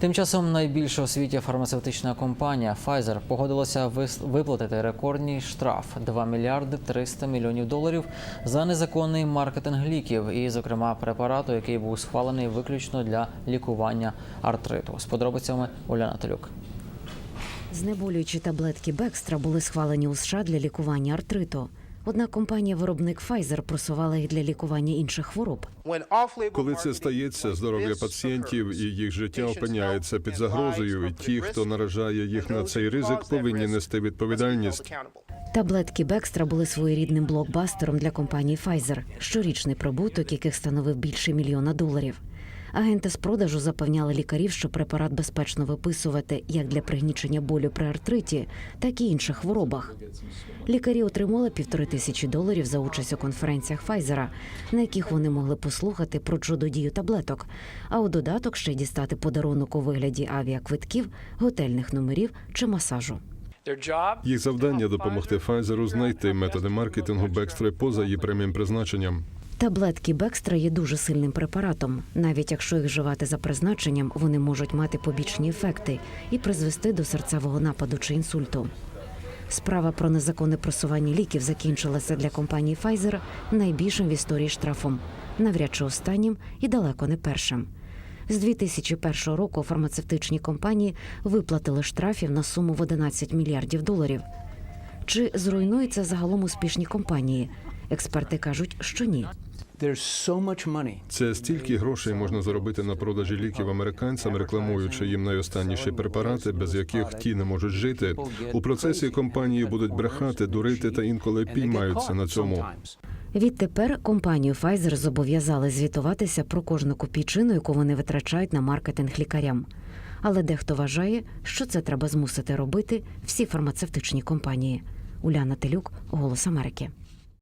Тим часом найбільша у світі фармацевтична компанія Pfizer погодилася виплатити рекордний штраф 2 мільярди 300 мільйонів доларів за незаконний маркетинг ліків, і, зокрема, препарату, який був схвалений виключно для лікування артриту. З подробицями Оляна Толюк. Знеболюючі таблетки Бекстра були схвалені у США для лікування артриту. Однак компанія-виробник Pfizer просувала їх для лікування інших хвороб. Коли це стається, здоров'я пацієнтів і їх життя опиняється під загрозою, і ті, хто наражає їх на цей ризик, повинні нести відповідальність. Таблетки Бекстра були своєрідним блокбастером для компанії Pfizer, щорічний прибуток, яких становив більше мільйона доларів. Агенти з продажу запевняли лікарів, що препарат безпечно виписувати як для пригнічення болю при артриті, так і інших хворобах. Лікарі отримали півтори тисячі доларів за участь у конференціях Файзера, на яких вони могли послухати про чудодію таблеток, а у додаток ще й дістати подарунок у вигляді авіаквитків, готельних номерів чи масажу. Їх завдання допомогти Pfizer знайти методи маркетингу Бекстри поза її прямим призначенням. Таблетки Бекстра є дуже сильним препаратом. Навіть якщо їх вживати за призначенням, вони можуть мати побічні ефекти і призвести до серцевого нападу чи інсульту. Справа про незаконне просування ліків закінчилася для компанії Pfizer найбільшим в історії штрафом, навряд чи останнім і далеко не першим. З 2001 року фармацевтичні компанії виплатили штрафів на суму в 11 мільярдів доларів. Чи зруйнуються загалом успішні компанії? Експерти кажуть, що ні. Це стільки грошей можна заробити на продажі ліків американцям, рекламуючи їм найостанніші препарати, без яких ті не можуть жити. У процесі компанії будуть брехати, дурити та інколи піймаються на цьому. Відтепер компанію Pfizer зобов'язали звітуватися про кожну копійчину, яку вони витрачають на маркетинг лікарям. Але дехто вважає, що це треба змусити робити всі фармацевтичні компанії. Уляна Телюк, Голос Америки.